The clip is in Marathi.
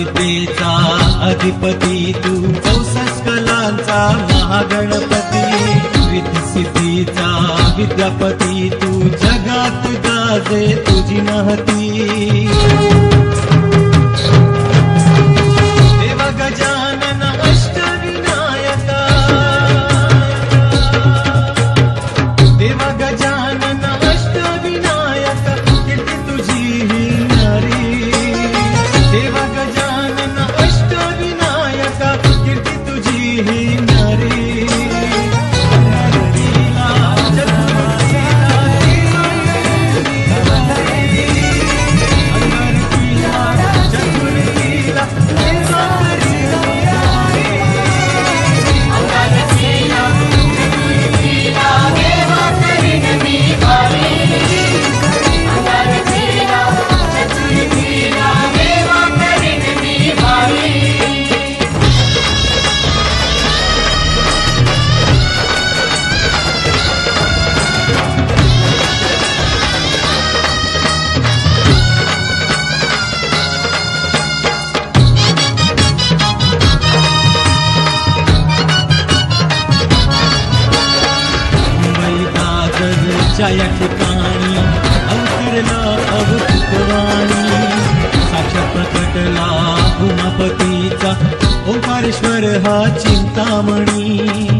विद्येचा अधिपती तू. चौसष्ट कलांचा महागणपती. विधी सिद्धीचा विद्यापती तू. जगात गाजे तुझी महती. दादरच्या या ठिकाणी अवतीर्ण अवतुकवाणी साक्षात प्रकटला उमापतीचा ओंकारेश्वर हा चिंतामणी.